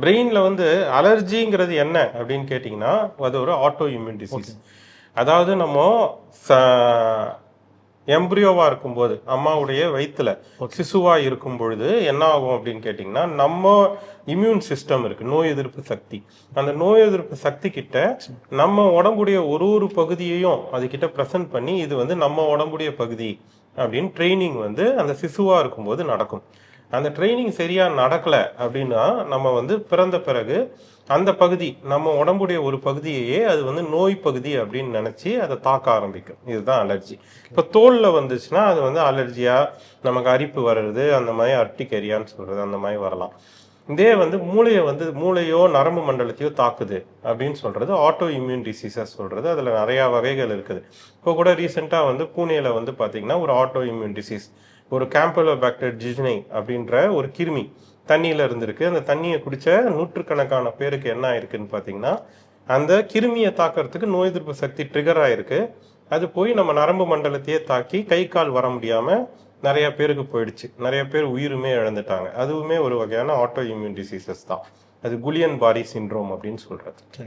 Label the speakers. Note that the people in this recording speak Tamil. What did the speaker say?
Speaker 1: பிரெயினில் வந்து அலர்ஜிங்கிறது என்ன அப்படின்னு கேட்டிங்கன்னா அது ஒரு ஆட்டோ இம்யூன் டிசீஸ் அதாவது நம்ம எம்ப்ரியோவா இருக்கும்போது அம்மாவுடைய வயித்துல சிசுவா இருக்கும் பொழுது என்ன ஆகும் அப்படின்னு கேட்டிங்கன்னா நம்ம இம்யூன் சிஸ்டம் இருக்கு நோய் எதிர்ப்பு சக்தி. அந்த நோய் எதிர்ப்பு சக்தி கிட்ட நம்ம உடம்புடைய ஒரு ஒரு பகுதியையும் அது கிட்ட ப்ரெசென்ட் பண்ணி இது வந்து நம்ம உடம்புடைய பகுதி அப்படின்னு ட்ரைனிங் வந்து அந்த சிசுவா இருக்கும்போது நடக்கும். அந்த ட்ரைனிங் சரியாக நடக்கல அப்படின்னா நம்ம வந்து பிறந்த பிறகு அந்த பகுதி நம்ம உடம்புடைய ஒரு பகுதியையே அது வந்து நோய் பகுதி அப்படின்னு நினச்சி அதை தாக்க ஆரம்பிக்கும். இதுதான் அலர்ஜி இப்போ தோலில் வந்துச்சுன்னா அது வந்து அலர்ஜியாக நமக்கு அரிப்பு வர்றது அந்த மாதிரி அர்டிகரியான்னு சொல்கிறது அந்த மாதிரி வரலாம். இதே வந்து மூளையை வந்து மூளையோ நரம்பு மண்டலத்தையோ தாக்குது அப்படின்னு சொல்கிறது ஆட்டோ இம்யூன் டிசீசஸ் சொல்கிறது அதில் நிறையா வகைகள் இருக்குது. இப்போ கூட ரீசெண்டாக வந்து பூனேயில் வந்து பார்த்திங்கன்னா ஒரு ஆட்டோ இம்யூன் டிசீஸ் ஒரு கேம்பலோபாக்டர் ஜிஜினை அப்படின்ற ஒரு கிருமி தண்ணியில் இருந்திருக்கு. அந்த தண்ணியை குடித்த நூற்றுக்கணக்கான பேருக்கு என்ன ஆயிருக்குன்னு பார்த்தீங்கன்னா அந்த கிருமியை தாக்கறதுக்கு நோய் எதிர்ப்பு சக்தி ட்ரிகர் ஆயிருக்கு. அது போய் நம்ம நரம்பு மண்டலத்தையே தாக்கி கை கால் வர முடியாமல் நிறைய பேருக்கு போயிடுச்சு. நிறைய பேர் உயிருமே இழந்துட்டாங்க. அதுவுமே ஒரு வகையான ஆட்டோ இம்யூன் டிசீசஸ் தான். அது குலியன் பாரி சிண்ட்ரோம் அப்படின்னு சொல்கிறது